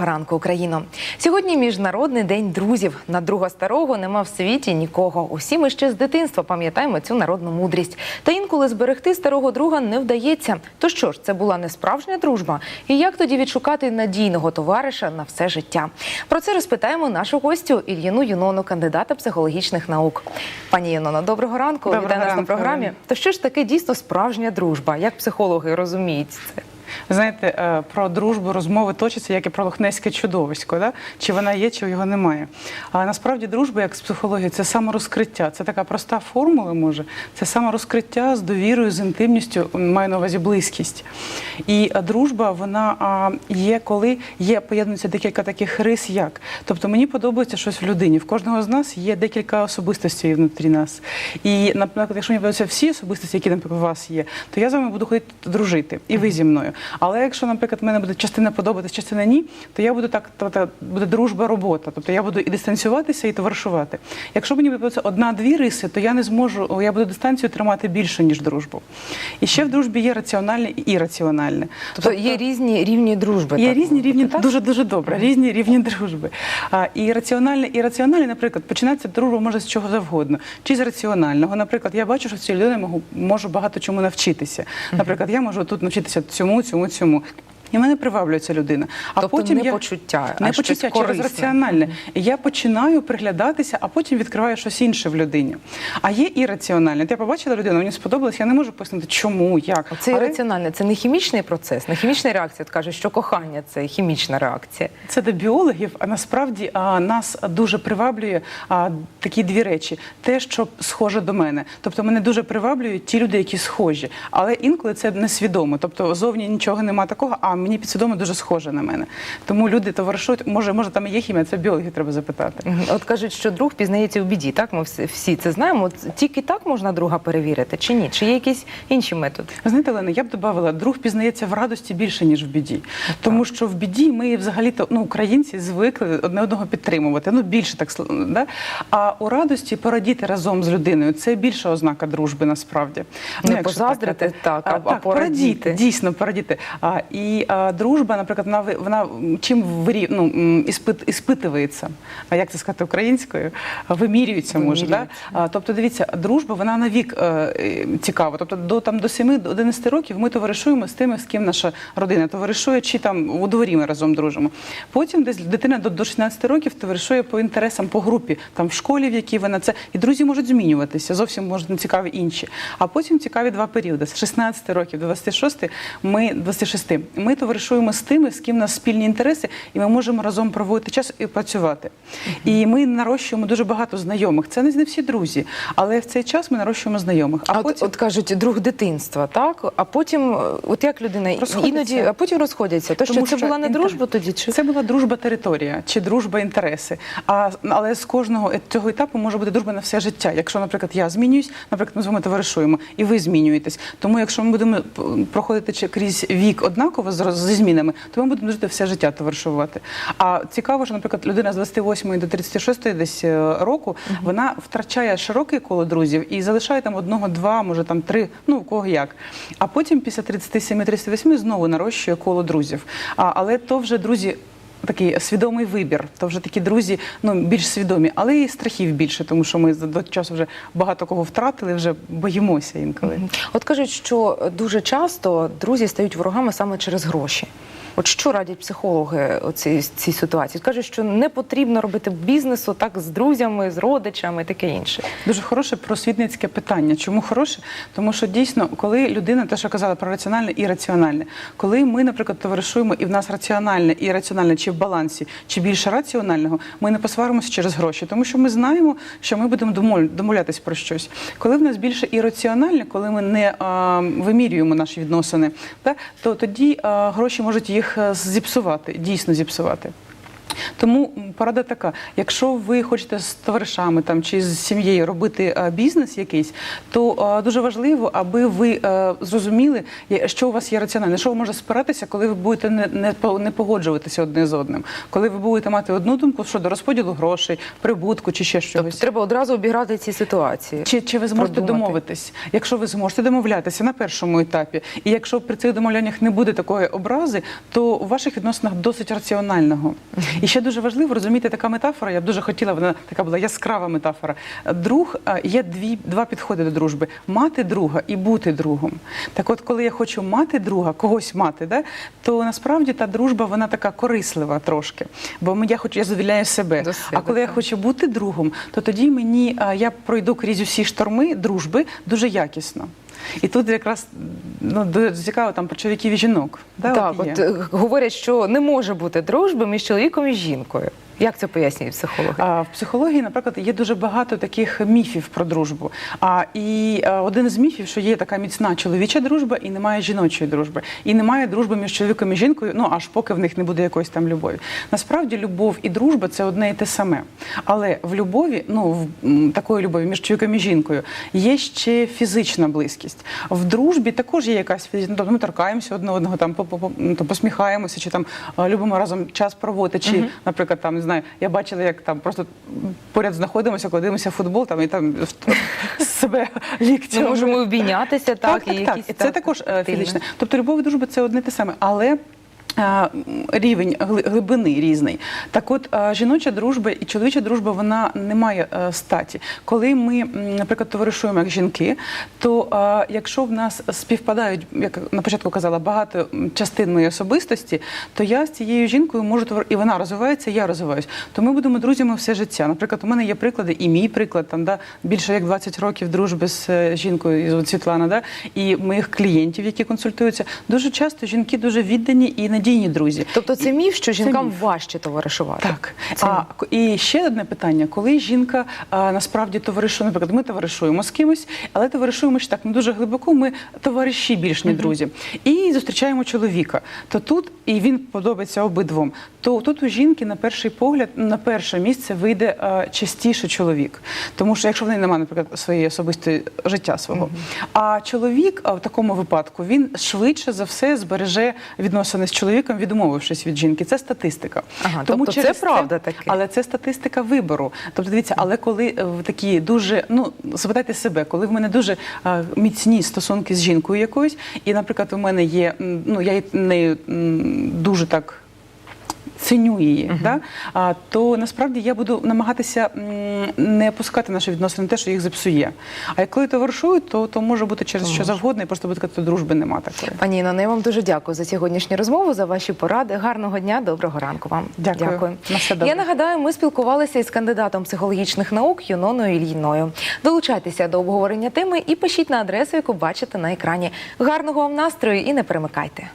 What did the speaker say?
Доброго ранку, Україно. Сьогодні міжнародний день друзів. На друга старого нема в світі нікого. Усі ми ще з дитинства пам'ятаємо цю народну мудрість. Та інколи зберегти старого друга не вдається. То що ж, це була не справжня дружба? І як тоді відшукати надійного товариша на все життя? Про це розпитаємо нашу гостю Ільїну Юнону, кандидата психологічних наук. Пані Юноно, доброго ранку. Доброго Вітаю нас на програмі. То що ж таке дійсно справжня дружба? Як психологи розуміють це? Знаєте, е, про дружбу розмови точаться, як і про лохнеське чудовисько, да? чи вона є, чи його немає. А насправді дружба, як з психології, це саморозкриття. Це така проста формула, може. Це саморозкриття з довірою, з інтимністю, маю на увазі близькість. І е, дружба, вона є, коли є, поєднується декілька таких рис, як. Тобто мені подобається щось в людині. В кожного з нас є декілька особистостей внутрі нас. І, наприклад, якщо мені подобаються всі особистості, які, наприклад, у вас є, то я з вами буду ходити дружити, і ви зі мною. Але якщо, наприклад, мене буде частина подобатися, частина ні, то я буду так, тобто буде дружба, робота. Тобто я буду і дистанціюватися, і товаришувати. Якщо мені подобається одна-дві риси, то я не зможу, я буду дистанцію тримати більше, ніж дружбу. І ще в дружбі є раціональне і ірраціональне. Тобто є різні рівні дружби. Є так різні рівні так? дуже дуже добре. Різні рівні дружби. А і раціональне, і раціональне, наприклад, починається дружба може з чого завгодно, чи з раціонального. Наприклад, я бачу, що в цій людини можу, можу багато чому навчитися. Наприклад, я можу тут навчитися цьому, цьому, цьому. І мене приваблює ця людина. А Тобто потім не я почуття, а не щось через корисне. раціональне. І Я починаю приглядатися, а потім відкриваю щось інше в людині. А є ірраціональне. От Я побачила людину, мені сподобалось, я не можу пояснити, чому, як. Це Але- раціональне, це не хімічний процес, не хімічна реакція. От кажуть, що кохання це хімічна реакція. Це до біологів, а насправді а, нас дуже приваблює а, такі дві речі: те, що схоже до мене. Тобто мене дуже приваблюють ті люди, які схожі. Але інколи це несвідомо. Тобто зовні нічого нема такого, а мені підсвідомо дуже схоже на мене. Тому люди товаришують. Може, може, там і є хімія, це біологів треба запитати. От кажуть, що друг пізнається у біді. Так, ми всі, це знаємо. От тільки так можна друга перевірити, чи ні? Чи є якісь інші методи? Ви знаєте, Олена, я б додавала, друг пізнається в радості більше, ніж в біді. Тому що в біді ми взагалі-то ну, українці звикли одне одного підтримувати. Ну, більше так да? А у радості порадіти разом з людиною це більша ознака дружби насправді. Не якщо позаздрити, так, а- а так, порадіти. Дійсно, порадіти. А, і а, дружба, наприклад, вона, вона чим вирі, ну, іспит, іспитується, а як це сказати українською, вимірюється, може. Да? А, тобто, дивіться, дружба вона на вік е, е, цікава. Тобто до там до 7-11 років ми товаришуємо з тими, з ким наша родина товаришує, чи там у дворі ми разом дружимо. Потім десь дитина до, до 16 років товаришує по інтересам, по групі, там в школі, в якій вона це. І друзі можуть змінюватися, зовсім можуть не цікаві інші. А потім цікаві два періоди. З 16 років до 26 ми 26 ми товаришуємо з тими, з ким у нас спільні інтереси, і ми можемо разом проводити час і працювати. І ми нарощуємо дуже багато знайомих. Це не всі друзі, але в цей час ми нарощуємо знайомих. А, А от, потім от кажуть, друг дитинства, так? А потім, от як людина іноді, а потім розходяться. То що Тому це була не інтер- дружба тоді? Чи Це була дружба територія чи дружба інтереси. А але з кожного е- цього етапу може бути дружба на все життя. Якщо, наприклад, я змінююсь, наприклад, ми з вами товаришуємо, і ви змінюєтесь. Тому, якщо ми будемо проходити крізь вік однаково з зі змінами, то ми будемо жити все життя товаришувати. А цікаво, що, наприклад, людина з 28 до 36 десь року року вона втрачає широке коло друзів і залишає там одного, два, може там три, ну у кого як. А потім після 37-38 знову нарощує коло друзів. А, але то вже друзі. Такий свідомий вибір, то вже такі друзі ну більш свідомі, але і страхів більше, тому що ми за- до часу вже багато кого втратили, вже боїмося інколи. От кажуть, що дуже часто друзі стають ворогами саме через гроші. От що радять психологи у цій, ситуації? Кажуть, що не потрібно робити бізнесу так з друзями, з родичами, таке інше. Дуже хороше просвітницьке питання. Чому хороше? Тому що дійсно, коли людина, те, що казала про раціональне і раціональне, коли ми, наприклад, товаришуємо, і в нас раціональне і раціональне чи в балансі, чи більше раціонального, ми не посваримося через гроші, тому що ми знаємо, що ми будемо домовлятись про щось. Коли в нас більше ірраціональне, коли ми не а, вимірюємо наші відносини, так, то тоді а, гроші можуть їх а, зіпсувати, дійсно зіпсувати. Тому порада така: якщо ви хочете з товаришами там чи з сім'єю робити е, бізнес якийсь, то е, дуже важливо, аби ви е, зрозуміли, що у вас є раціональне, що ви можете спиратися, коли ви будете не, не, не погоджуватися одне з одним, коли ви будете мати одну думку щодо розподілу грошей, прибутку чи ще щось. Тобто треба одразу обіграти ці ситуації. Чи, чи ви зможете Продумати. домовитись? Якщо ви зможете домовлятися на першому етапі, і якщо при цих домовляннях не буде такої образи, то у ваших відносинах досить раціонального. І ще дуже важливо розуміти така метафора. Я б дуже хотіла, вона така була яскрава метафора. Друг е, є дві два підходи до дружби: мати друга і бути другом. Так, от, коли я хочу мати друга, когось мати, да, то насправді та дружба вона така корислива трошки. Бо я хочу, я задовільняю себе. Себе, а коли я хочу бути другом, то тоді мені я пройду крізь усі шторми дружби дуже якісно. І тут якраз ну дуже цікаво там про чоловіків і жінок. Да, так, от, от е, говорять, що не може бути дружби між чоловіком і жінкою. Як це пояснюють психологи? А, в психології, наприклад, є дуже багато таких міфів про дружбу. А і а, один з міфів, що є така міцна чоловіча дружба і немає жіночої дружби, і немає дружби між чоловіком і жінкою, ну аж поки в них не буде якоїсь там любові. Насправді, любов і дружба це одне і те саме. Але в любові, ну в такої любові між чоловіком і жінкою, є ще фізична близькість. В дружбі також є якась фізична, тобто ми торкаємося одне одного, там по- по- по- ну, посміхаємося, чи там любимо разом час проводити, чи, наприклад, там знаю, я бачила, як там просто поряд знаходимося, коли дивимося футбол, там і там себе ліктем. Ми можемо обійнятися, так, так, і так, якісь І це також е, фізичне. Тобто любов і дружба це одне те саме, але. Рівень гли- глибини різний. Так от жіноча дружба і чоловіча дружба вона не має е, статі. Коли ми, наприклад, товаришуємо як жінки, то якщо в нас співпадають, як на початку казала, багато частин моєї особистості, то я з цією жінкою можу товар- і вона розвивається, і я розвиваюсь. То ми будемо друзями все життя. Наприклад, у мене є приклади, і мій приклад там да більше як 20 років дружби з е, жінкою Світлана, да і моїх клієнтів, які консультуються. Дуже часто жінки дуже віддані і надійні друзі. Тобто це міф, що жінкам міф. важче товаришувати. Так, Це а і ще одне питання: коли жінка а, насправді товаришує, наприклад, ми товаришуємо з кимось, але товаришуємо ще так не дуже глибоко. Ми товариші більш не друзі, і зустрічаємо чоловіка. То тут і він подобається обидвом. То тут у жінки на перший погляд на перше місце вийде а, частіше чоловік, тому що якщо в неї немає, наприклад, своєї особистої життя свого. А чоловік а, в такому випадку він швидше за все збереже відносини з чоловіком, відмовившись від жінки. Це статистика. Ага, тобто це через правда таке. Але це статистика вибору. Тобто, дивіться, але коли е, в такі дуже, ну запитайте себе, коли в мене дуже а, міцні стосунки з жінкою якоюсь, і, наприклад, у мене є, ну я нею дуже так. Ціню її, да? а, то насправді я буду намагатися не пускати наші відносини на те, що їх зіпсує. А коли товаришую, то, то може бути через що завгодно, і просто буде сказати, дружби нема такої. Пані Інно, я вам дуже дякую за сьогоднішню розмову, за ваші поради. Гарного дня, доброго ранку вам. Дякую. На все добре. Я нагадаю, ми спілкувалися із кандидатом психологічних наук Юноною Ільїною. Долучайтеся до обговорення теми і пишіть на адресу, яку бачите на екрані. Гарного вам настрою і не перемикайте.